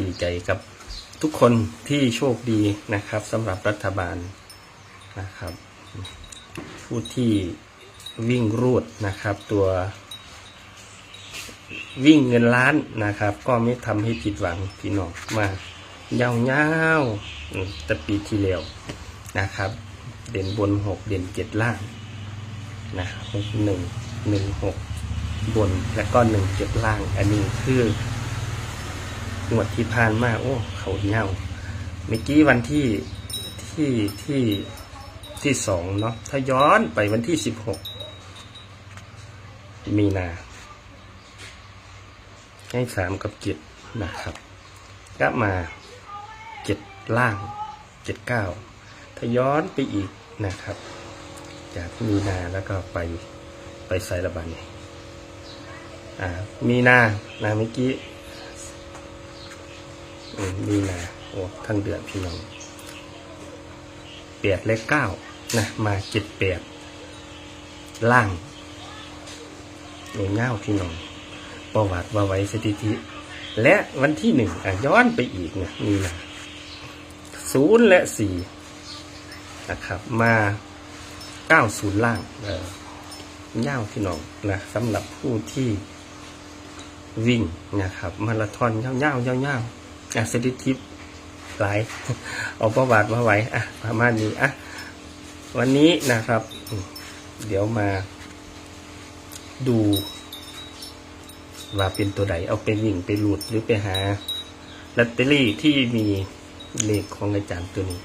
ดีใจกับทุกคนที่โชคดีนะครับสำหรับรัฐบาลนะครับ ผู้ที่วิ่งรูดนะครับ ตัววิ่งเงินล้านนะครับ ก็ไม่ทำให้ผิดหวังพี่น้องมายาวๆอืมแต่ปีที่แล้วนะครับ เด่นบนหกเด่นเจ็ดล่างนะหกหนึ่งหนึ่งหกบนและก็หนึ่งเจ็ดล่าง อันนี้คือ งวดที่ผ่านมาโอ้ เขาเงาเมื่อกี้วันที่ที่ที่ที่สองเนาะถ้าย้อนไปวันที่สิบหกมีนา ให้สามกับเจ็ดนะครับก็มาเจ็ดล่างเจ็ดเก้าถ้าย้อนไปอีกนะครับ จากมีนาแล้วก็ไปไปไซระบันเนียอ่ามีนานาเมื่อกี้ มีนาโอ้ทั้งเดือนพี่น้องแปดเลขเก้านะมาเจ็ดแปดล่างโอ้เง่าพี่น้องประวัติว่าไว้สถิติ และวันที่หนึ่งย้อนไปอีกนี่ยนี่นะศูนย์และสี่นะครับ มาเก้าศูนย์ล่างเออเง่าพี่น้องนะสำหรับผู้ที่วิ่งนะครับมาราธอนเง่าเง่าเง่าเง่า อะสถิติหลายเอาประวัติมาไว้อะประมาณนี้อะวันนี้นะครับ เดี๋ยวมาดูว่าเป็นตัวใดเอาไปวิ่งไปหลุดหรือไปหาลอตเตอรี่ที่มีเลขของอาจารย์ตัวนี้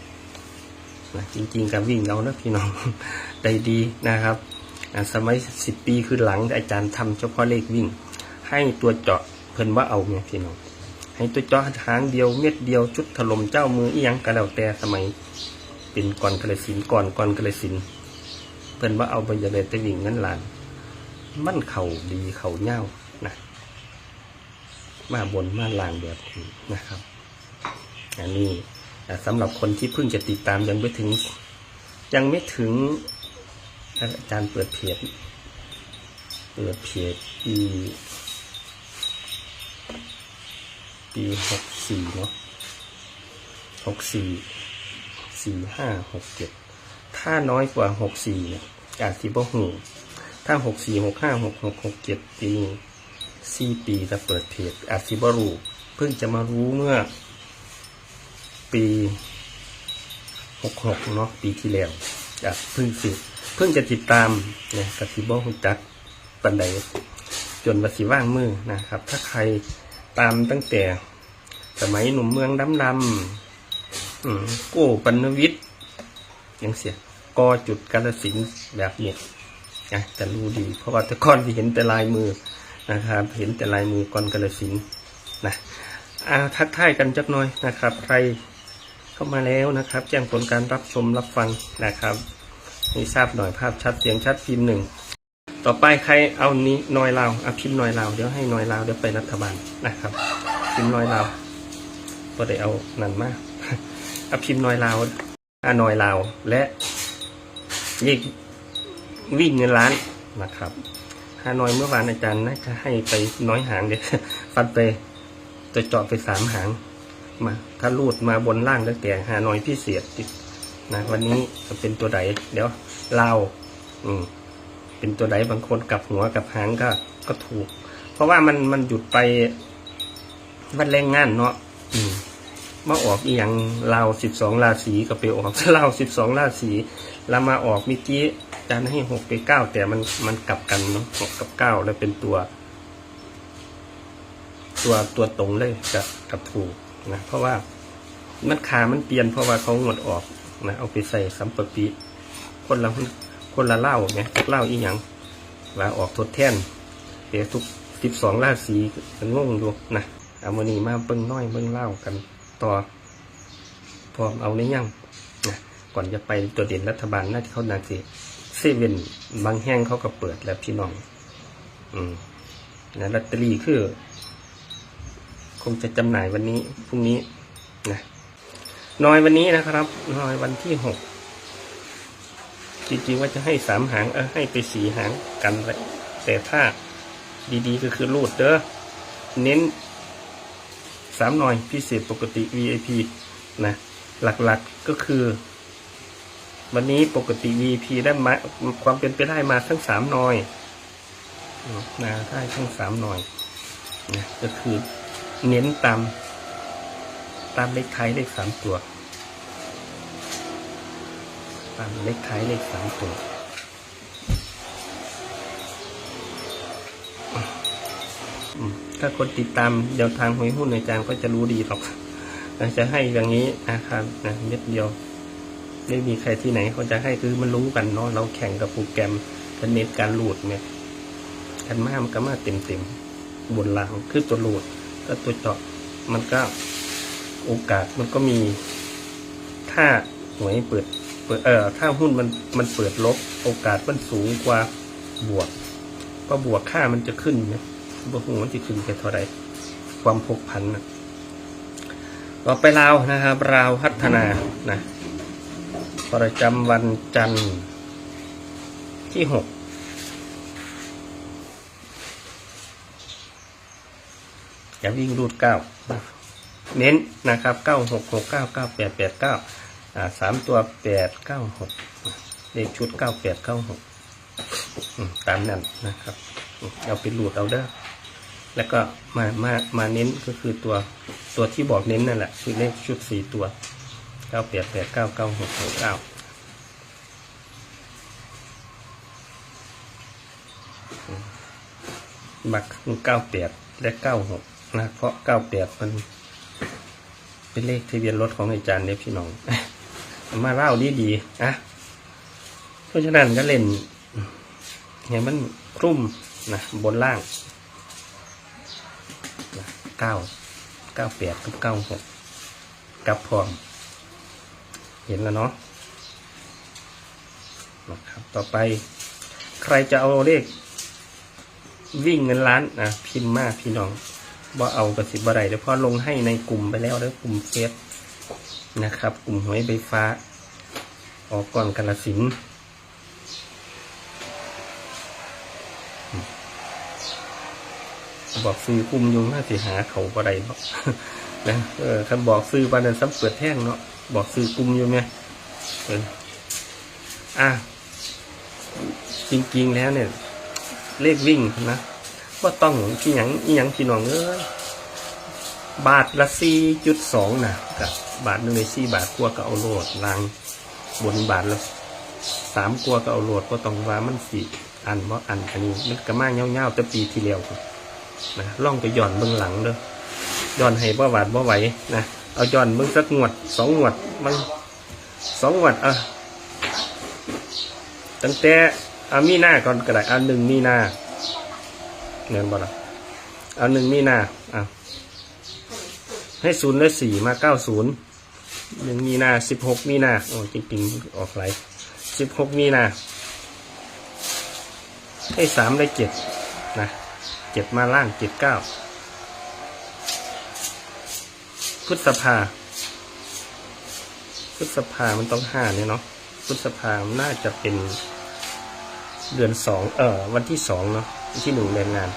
นะจริงๆกับวิ่งเรานะพี่น้องได้ดีนะครับ สมัยสิบปีคือหลังอาจารย์ทำเฉพาะเลขวิ่ง ให้ตัวเจาะเพิ่นว่าเอาเนี่ยพี่น้อง ให้ตัวเจาะหางเดียวเม็ดเดียวชุดถล่มเจ้ามืออียังก็แล้วแต่สมัย เป็นก่อนกระสินก่อนก่อนกระสินเพิ่นว่าเอาไปจะได้แต่วิ่งเงินหลาน มันเข่าดีเข่าเง่านะมาบนมาล่างแบบนี้นะครับอันนี้อ่าสำหรับคนที่เพิ่งจะติดตามยังไม่ถึง ยังไม่ถึงอาจารย์เปิดเพจเปิดเพจปี ปีหกสี่เนาะหกสี่สี่ห้าหกเจ็ดถ้าน้อยกว่าหกสี่เนี่ยอาจสิบ่หูถ้าหกสี่หกห้าหกหกหกเจ็ดปีนี้สี่ปีจะเปิดเพจอาซิบรูเพิ่งจะมารู้เมื่อ ปีหกหกเนาะปีที่แล้วอะเพิ่งสิเพิ่งจะติดตามเนี่ยกับซิบหุ่จักปันใดจนมาสิว่างมือนะครับ ถ้าใคร ตามตั้งแต่ สมัยหนุ่มเมืองดำดำอืมโก้ปันวิทย์ยังเสียกอจุดกาลสินแบบนี้ยอะจะรู้ดี เพราะว่าต่ก่อนที่เห็นแต่ลายมือนะครับ เห็นแต่ลายมือกรกระสินนะอาทักทายกันจักหน่อยนะครับ ใครเข้ามาแล้วนะครับ แจ้งผลการรับชมรับฟังนะครับให้ทราบหน่อยภาพชัดเสียงชัดพิมพ์หนึ่ง ต่อไปใครเอานี้น้อยลาวอาพิมพ์น้อยลาวเดี๋ยวให้น้อยลาวเดี๋ยวไปรัฐบาลนะครับ พิมพ์น้อยลาวก็ได้เอานั่นมาอาพิมพ์น้อยลาวอ่าน้อยลาวและยิงวิ่งเงินล้านนะครับฮานอยเมื่อวานอาจารย์น่าจะให้ไปน้อยหางเดี๋ยวฟันไปจะเจาะไปสามหางมา ถ้าลูดมาบนล่างตั้งแต่ฮานอยพิเศษนะวันนี้จะเป็นตัวใดเดี๋ยวลาวอืม เป็นตัวใดบางคนกับหัวกับหางก็ก็ถูก เพราะว่ามันมันหยุดไปวันแรงงานเนาะอืมาออกอีหยังลาวสิบสองราศีก็ไปออกลาวสิบสองราศีแล้วมาออกมื่อกี้จารย์ให้หกไปเก้าแต่มันมันกลับกันเนาะหกกับเก้าแล้วเป็นตัว ตัวตัวตรงเลยกับกับถูกนะเพราะว่ามันขามันเปลี่ยนเพราะว่าเขางดออกนะเอาไปใส่สัมปปีคนละ คนละเล่าไงเล่าอีหยังว่าออกทดแทนเดี๋ยวทุกสิบสองราศีมันงงอยู่นะเอามานี่มาเบิ้งน้อยเบิ้งเล่ากันต่อพร้อมเอาในยังนะก่อนจะไปตัวเด่นรัฐบาลน่าจะเขานาสิเซเว่นบางแห่งเขาก็เปิดแล้วพี่น้อง อืมนะลอตเตอรี่คือ คงจะจำหน่ายวันนี้พรุ่งนี้นะน้อยวันนี้นะครับ น้อยวันที่หก จริงๆว่าจะให้สามหางเออให้ไปสีหางกันแต่ถ้าดีๆก็คือรูดเด้อเน้นสามหน่อยพิเศษปกติ VIP นะหลักๆก็คือ วันนี้ปกติ VIP ได้มาความเป็นไปได้มาทั้งสามหน่อยนะได้ทั้งสามหน่อยนะก็คือเน้นตามตามเลขท้ายเลขสามตัว ตามเลขท้ายเลขสามตัวถ้าคนติดตามเดี๋ยวทางหวยหุ้นในจางก็จะรู้ดีหรอกจะให้อย่างนี้นะครับนะเม็ดเดียว ไม่มีใครที่ไหนเขาจะให้คือมันรู้กันเนาะเราแข่งกับโปรแกรมกันเน็ตการหลุดเนี่ยกันมากมันก็มาเต็มเต็มๆบนหลังคือตัวหลุดก็ตัวเจาะมันก็โอกาสมันก็มี ถ้าหวยเปิด เปิดเออถ้าหุ้นมันมันเปิดลบโอกาสมันสูงกว่าบวกก็บวกค่ามันจะขึ้นไหมบวกหัวมันจะขึ้นไปเท่าไรความผกพันนะต่อไปลาวนะครับราวพัฒนานะประจำวันจันทร์ที่หกจะวิ่งรูดเก้าเน้นนะครับเก้าหกหกเก้าเก้าแปดแปดเก้า สามตัวแปดเก้าหกเลขชุดเก้าแปดเก้าหกตามนั้นนะครับ เอาไปรูดเอาเด้อแล้วก็มามามาเน้นก็คือตัวตัวที่บอกเน้นนั่นแหละ คือเลขชุดสี่ตัวเก้าแปดแปดเก้าเก้าหกหกเก้าบักเก้าแปดและเก้าหกนะเพราะเก้าแปดมัน เป็นเลขทะเบียนรถของอาจารย์เนี่ยพี่น้อง มาเล่าดีดีๆนะเพราะฉะนั้นก็เล่นเนี่ยมันคลุ่มนะบนล่างเก้าเก้าแปดกับเก้าหกกับพร้อม เห็นแล้วเนาะนะครับต่อไปใครจะเอาเลขวิ่งเงินล้านนะพิมพ์มาพี่น้องว่าเอากระสิบอะไรเดี๋ยวพอลงให้ในกลุ่มไปแล้วแล้วกลุ่มเฟซ นะครับ กลุ่มหวยใบฟ้า ออกก่อนกาลสินบอกซื้อกลุ่มยุงน่าสิหาเขาบ่ได้เนาะนะเออคันบอกซื้อปานนั้นซ้ำเปิดแท่งเนาะบอกซื้อกลุ่มอยู่ไหมเอออะจริงๆแล้วเนี่ย เลขวิ่งนะว่าต้องพี่หยังอีหยังพี่น้องเอ้ยบาทละสี่จุดสองนะกับ บาทหนึ่งในสี่บาทกลัวก็เอาโหลดลางบนบาทละสามกลัวก็เอาโหลดก็ต้องว่ามันสี่อันว่าอันอันนี้มันก็มาเงาๆแต่ปีที่แล้วนะล่องไปย่อนเบื้องหลังเด้อย้อนให้บ่หวาดบ่ไหวนะเอาย้อนมึงสักงวดสองงวดมันสองงวดเอะตั้งแต่เอามีหน้าก่อนก็ได้เอาหนึ่งมีหน้าเงินบ่ละเอาหนึ่งมีหน้าอะให้ศูนย์และสี่มาเก้าศูนย์ หนึ่งมีนาสิบหกมีนาโอ้จริงๆออกไหลสิบหกมีนาให้สามได้เจ็ดนะเจ็ดมาล่างเจ็ดเก้าพฤษภาพฤษภามันต้องห้าเนี่ยเนาะพฤษภาน่าจะเป็นเดือนสองเออวันที่สองเนาะวันที่หนึ่งเดือนงาน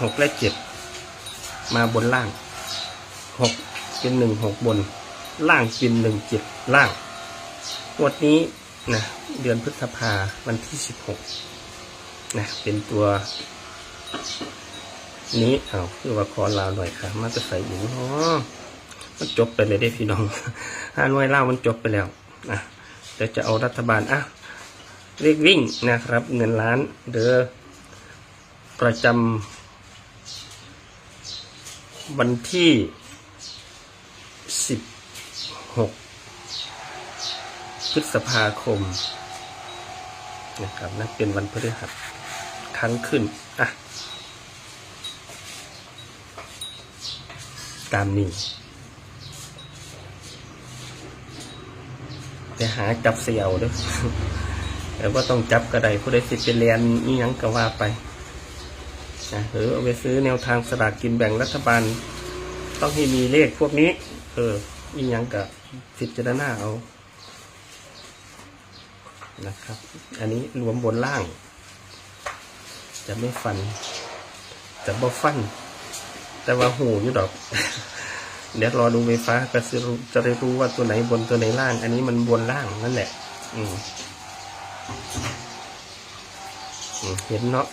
หกและเจ็ด มาบนล่างหกเป็นหนึ่งหกบน ล่างเป็นหนึ่งเจ็ดล่างงวดนี้นะเดือนพฤษภาวันที่สิบหกนะเป็นตัว นี้เอาคือว่าขอลาวหน่อยค่ะมาจะใส่อีกอ๋อมันจบไปเลยได้พี่น้องห้าหน่วยเล่าวมันจบไปแล้วนะเดี๋ยวจะเอารัฐบาลอะเลขวิ่งนะครับ เงินล้านเด้อประจำ วันที่สิบหกพฤษภาคมนะครับนั่นเป็นวันพฤหัสครั้งขึ้น อะ ตามนี้ไปหาจับเสี่ยวเด้วยแต่ว่าต้องจับกระไดผู้ใดสิเป็นเรียนนี่ยังก็ว่าไป นะหรือเอาไปซื้อแนวทางสลากกินแบ่งรัฐบาล ต้องให้มีเลขพวกนี้ เออนี่ยังกับสิจารณาเอานะครับ อันนี้รวมบนล่าง จะไม่ฟัน จะบ่ฟัน แต่ว่าหูอยู่ดอก เดี๋ยวรอดูไฟฟ้าก็จะรู้จะได้รู้ว่าตัวไหนบนตัวไหนล่าง อันนี้มันบนล่างนั่นแหละ อืมอืมเห็นเนาะ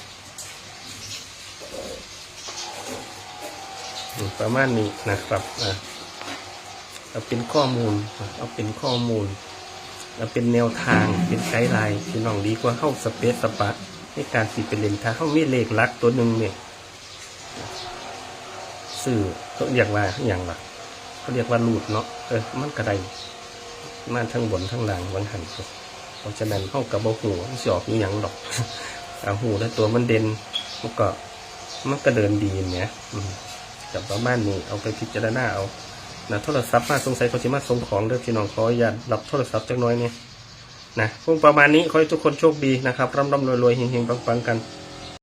ประมาณนี้นะครับอะเอาเป็นข้อมูลเอาเป็นข้อมูลเอาเป็นแนวทางเป็นไกด์ไลน์ที่น้องดีกว่าเข้าสเปซสปะในการสิเป็นเลนทาเข้ามีเลขลักตัวหนึ่งเนี่ยสื่อเขาเรียกว่าอย่างละเขาเรียกว่ารูดเนาะเออมันกระไดมาทั้งบนทั้งล่างวันหันเพราะฉะนั้นเข้ากับบ่หูมันสิออกอยู่หยังดอกเอาหูแล้วตัวมันเด่นมันก็มันก็เดินดีเนี่ย กับประมาณนี้เอาไปพิจารณาเอานะโทรศัพท์มาสงสัยเขาจะมาส่งของเด้อพี่น้องขออย่ารับโทรศัพท์จักน้อยเนี่ยนะคงประมาณนี้ขอให้ทุกคนโชคดีนะครับร่ำร่ำรวยรวยเฮงเฮงๆปังกัน